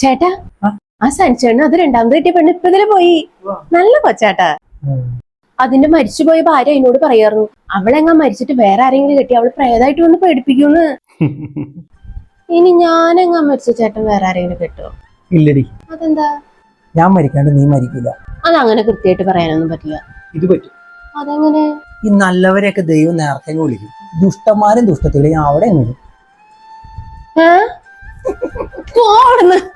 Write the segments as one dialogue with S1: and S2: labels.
S1: ചേട്ടാ
S2: ആ?
S1: സനിച്ചേട്ടന് അത് രണ്ടാമത് കിട്ടിയ പെണ്ണ് ഇപ്പൊ ഇതിലെ പോയി? നല്ല കൊച്ചാട്ടാ. അതിന്റെ മരിച്ചുപോയ ഭാര്യ എന്നോട് പറയായിരുന്നു. അവളെങ്ങാ മരിച്ചിട്ട് വേറെ ആരെങ്കിലും കെട്ടി അവൾ പ്രേതായിട്ട് വന്ന് പേടിപ്പിക്കൂന്ന് ഇനി ഞാനെങ്ങാ മരിച്ച ചേട്ടൻ വേറെ ആരെങ്കിലും കെട്ടോ?
S2: ഇല്ലടി.
S1: അതെന്താ?
S2: ഞാൻ മരിക്കാണ്ട് നീ മരിക്കില്ല
S1: അതങ്ങനെ കൃത്യമായിട്ട് പറയാനൊന്നും പറ്റില്ല.
S2: ഇത് പറ്റും.
S1: അതെങ്ങനെ?
S2: ഈ നല്ലവരെയൊക്കെ ദൈവം നേരത്തെ വിളിക്കും. ദുഷ്ടന്മാരും ദുഷ്ടത്തിലും അവിടെ എങ്ങനെ
S1: ഏ? പോ അവിടുന്ന്. പോ.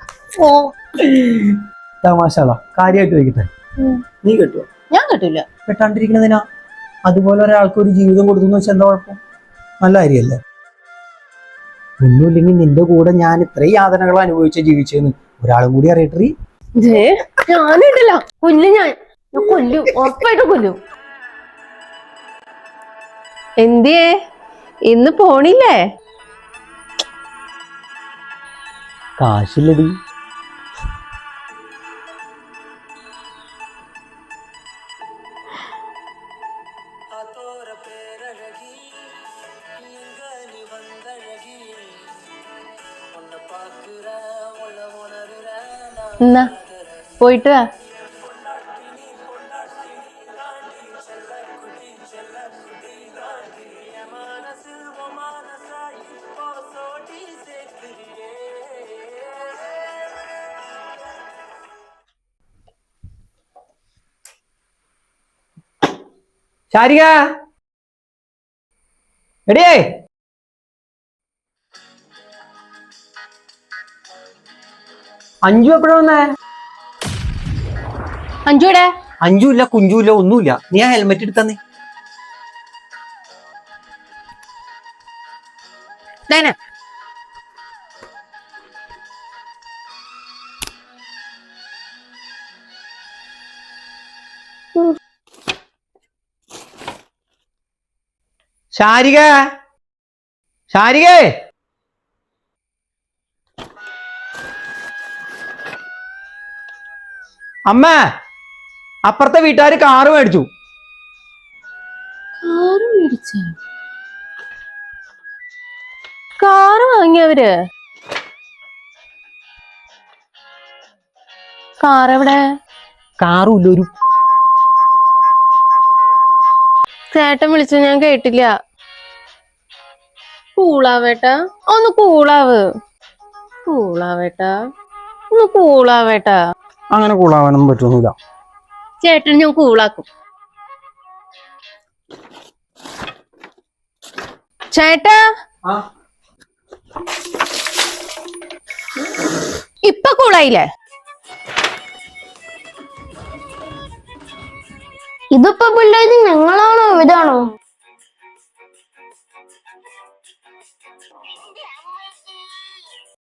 S2: തമാശകളാ? കാര്യമായിട്ട് ചോദിക്കട്ടെ?
S1: ഉം.
S2: നീ കെട്ടുവോ?
S1: ഞാൻ കെട്ടില്ല
S2: കെട്ടാണ്ടിരിക്കണതിനാ അതുപോലെ ഒരാൾക്ക് ഒരു ജീവിതം കൊടുത്തു വെച്ചാൽ എന്താ കുഴപ്പം? നല്ല കാര്യമല്ലേ ഒന്നുമില്ലെങ്കിൽ നിന്റെ കൂടെ ഞാൻ ഇത്രയും യാതനകൾ അനുഭവിച്ച ജീവിച്ചെന്ന് ഒരാളും കൂടി അറിയട്ടെ
S1: ഞാനിട്ടില്ല കൊല്ലും ഞാൻ കൊല്ലും. ഉറപ്പായിട്ട് കൊല്ലും. എന്തിയേ? ഇന്ന് പോണില്ലേ?
S2: കാശില്ലടി.
S1: என்ன? போயிட்டு
S2: சாரிகா. ரெடியே അഞ്ചു എപ്പോഴാണ് വന്നേ? ഇല്ല കുഞ്ചു ഇല്ല ഒന്നുമില്ല നീ ആ ഹെൽമെറ്റ് എടുത്തന്നേ ശാരിക? ശാരികേ? അമ്മ അപ്പുറത്തെ വീട്ടുകാർ കാറ് മേടിച്ചു.
S1: കാറ് മേടിച്ച? കാറ് വാങ്ങിയവര് കാറെവിടെ എവിടെ?
S2: കാറും ഒരു
S1: ചേട്ടൻ വിളിച്ചു ഞാൻ കേട്ടില്ല. കൂളാവേട്ടാ ഒന്ന് കൂളാവ്. കൂളാവേട്ടാ ഒന്ന് കൂളാവേട്ടാ.
S2: അങ്ങനെ കൂളാവാനൊന്നും പറ്റുന്നില്ല
S1: ചേട്ടൻ ഞാൻ കൂളാക്കും. ചേട്ടാ. ഇപ്പൊ കൂളായില്ലേ?
S3: ഇതിപ്പോ പിള്ളേര് ഞങ്ങളാണോ ഇതാണോ